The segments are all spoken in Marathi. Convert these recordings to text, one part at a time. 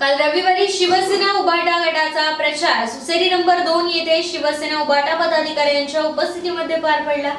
काल रविवारी शिवसेना उभाटा गटाचा प्रचार. सुसेरी नंबर दोन येथे शिवसेना उभाटा पदाधिकाऱ्यांच्या उपस्थितीमध्ये पार पडला.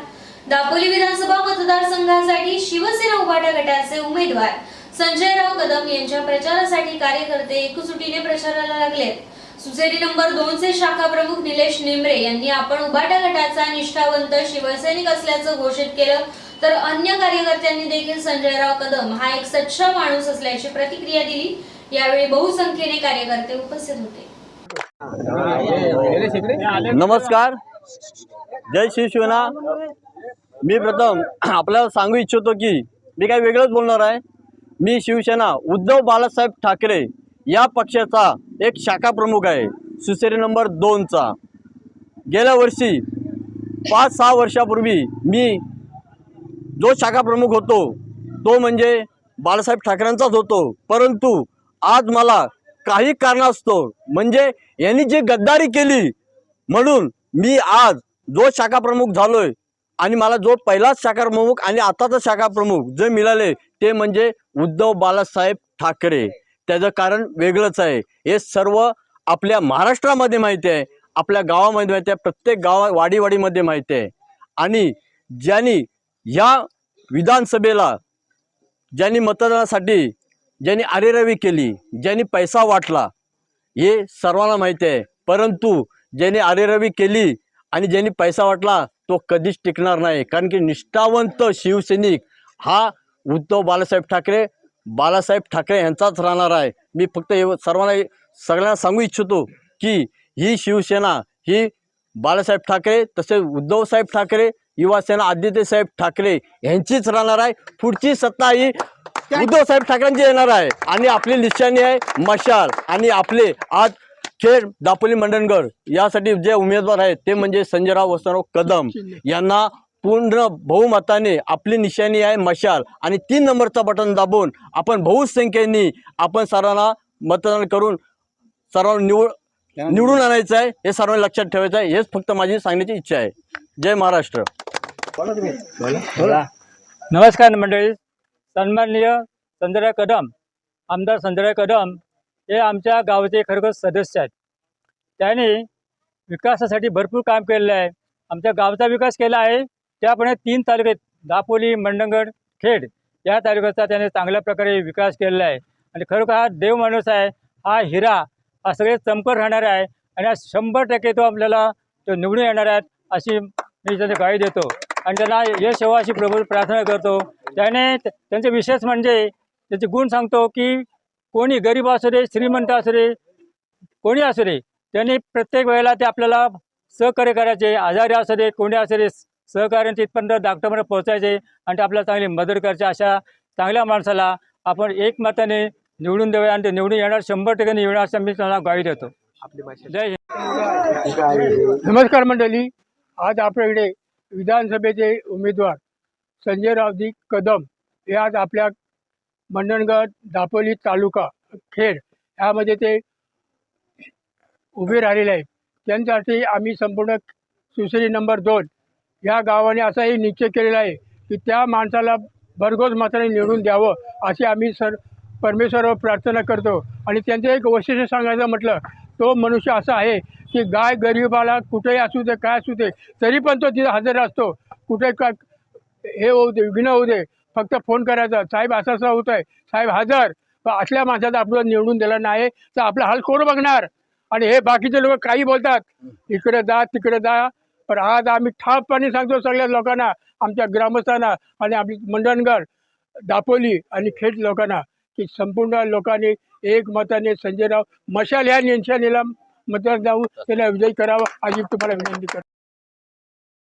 दापोली विधानसभा मतदारसंघासाठी शिवसेना उभाटा गटाचे उमेदवार संजयराव कदम यांच्या प्रचारासाठी कार्यकर्ते एकसुटीने प्रचाराला लागलेत सुसेरी नंबर दोनचे शाखा प्रमुख निलेश निमरे यांनी आपण उभाटा गटाचा निष्ठावंत शिवसैनिक असल्याचं घोषित केलं तर अन्य कार्यकर्त्यांनी देखील संजयराव कदम हा एक सच्चा माणूस असल्याची प्रतिक्रिया दिली. यावेळी बहुसंख्येने कार्यकर्ते उपस्थित होते. नमस्कार. जय शिवसेना मी प्रथम आपल्याला सांगू इच्छितो की मी काही वेगळंच बोलणार आहे. मी शिवसेना उद्धव बाळासाहेब ठाकरे या पक्षाचा एक शाखा प्रमुख आहे. सुसेरी नंबर दोनचा गेल्या वर्षी पाच सहा वर्षापूर्वी मी जो शाखा प्रमुख होतो तो म्हणजे बाळासाहेब ठाकरेंचाच होतो. परंतु आज मला काही कारणास्तव म्हणजे यांनी जी गद्दारी केली म्हणून मी आज जो शाखा प्रमुख झालोय आणि मला जो पहिलाच शाखा प्रमुख आणि आताचा शाखा प्रमुख जे मिळाले ते म्हणजे उद्धव बाळासाहेब ठाकरे. त्याचं कारण वेगळंच आहे. हे सर्व आपल्या महाराष्ट्रामध्ये माहिती आहे. आपल्या गावामध्ये माहिती आहे. प्रत्येक गावा वाडीवाडीमध्ये माहिती आहे. आणि ज्यांनी ह्या विधानसभेला ज्यांनी मतदानासाठी ज्यांनी अरेरवी केली ज्यांनी पैसा वाटला हे सर्वांना माहिती आहे. परंतु ज्यांनी अरेरवी केली आणि ज्यांनी पैसा वाटला तो कधीच टिकणार नाही. कारण की निष्ठावंत शिवसैनिक हा उद्धव बाळासाहेब ठाकरे बाळासाहेब ठाकरे यांचाच राहणार आहे. मी फक्त एव सर्वांना सगळ्यांना सांगू इच्छितो की ही शिवसेना ही बाळासाहेब ठाकरे तसेच उद्धवसाहेब ठाकरे युवासेना आदित्यसाहेब ठाकरे यांचीच राहणार आहे. पुढची सत्ता ही उद्धवसाहेब ठाकरेंची येणार आहे. आणि आपली निशाणी आहे मशाल आणि आपले आज खेड दापोली मंडणगड. यासाठी जे उमेदवार आहेत ते म्हणजे संजयराव वसंतराव कदम. यांना पूर्ण बहुमताने आपली निशाणी आहे मशाल. आणि तीन नंबरचं बटन दाबून आपण बहुसंख्येने आपण सर्वांना मतदान करून सर्वांना निवड निवडून आणायचं आहे हे सर्वांनी लक्षात ठेवायचं आहे. हेच फक्त माझी सांगण्याची इच्छा आहे. जय महाराष्ट्र. नमस्कार मंडळी. सन्माननीय संजय कदम आमदार संजय कदम हे आमच्या गावाचे खरोखर सदस्य आहेत. त्यांनी विकासासाठी भरपूर काम केलेलं आहे. आमच्या गावचा विकास केला आहे. त्याप्रमाणे तीन तालुक्यात दापोली मंडणगड खेड या तालुक्याचा त्याने चांगल्या प्रकारे विकास केलेला आहे. आणि खरोखर हा देव माणूस आहे. हा हिरा हा सगळे चमकत राहणार आहे. आणि हा शंभर टक्के तो आपल्याला तो निवडून येणार आहेत अशी मी त्याची गाई देतो. आणि त्यांना यश येवो अशी प्रभू प्रार्थना करतो. त्याने त्यांचे विशेष म्हणजे त्याचे गुण सांगतो की कोणी गरीब असू दे श्रीमंत असू दे कोणी असू दे त्यांनी प्रत्येक वेळेला ते आपल्याला सहकार्य करायचे आजारी असू दे कोणी असू दे सहकार्य तिथपर्यंत डॉक्टरपर्यंत पोहोचायचे आणि ते आपल्याला चांगली मदत करायची. अशा चांगल्या माणसाला आपण एक मताने निवडून देऊया आणि ते निवडून येणार शंभर टक्के निवडणार असं मी त्यांना ग्वाही देतो. जय नमस्कार मंडळी. आज आपल्याकडे विधानसभेचे उमेदवार संजयरावजी कदम हे आज आपल्या मंडणगड दापोली तालुका खेड ह्यामध्ये ते उभे राहिलेले आहेत. त्यांच्यासाठी आम्ही संपूर्ण सुसरी नंबर दोन या गावाने असाही निश्चय केलेला आहे की त्या माणसाला भरघोस मात्राने निवडून द्यावं अशी आम्ही सर परमेश्वरावर प्रार्थना करतो. आणि त्यांचं एक वैशिष्ट्य सांगायचं म्हटलं तो मनुष्य असा आहे की गाय गरिबाला कुठेही असू दे काय असू दे तरी पण तो तिथे हजर असतो. कुठे का हे होऊ दे विघ्न होऊ दे. फक्त फोन करायचा. साहेब असं असं होत आहे साहेब हजर. असल्या माणसाचा आपल्याला निवडून दिला नाही तर आपला हाल कोण बघणार? आणि हे बाकीचे लोक काही बोलतात. इकडे जा तिकडे जा. पण आज आम्ही ठापपणे सांगतो सगळ्या लोकांना आमच्या ग्रामस्थांना आणि आपली मंडणगड दापोली आणि खेड लोकांना की संपूर्ण लोकांनी एक मताने संजयराव मशाल ह्या निशाणीला मतदान जाऊन त्याला विजयी करावा. अशी तुम्हाला विनंती करतो.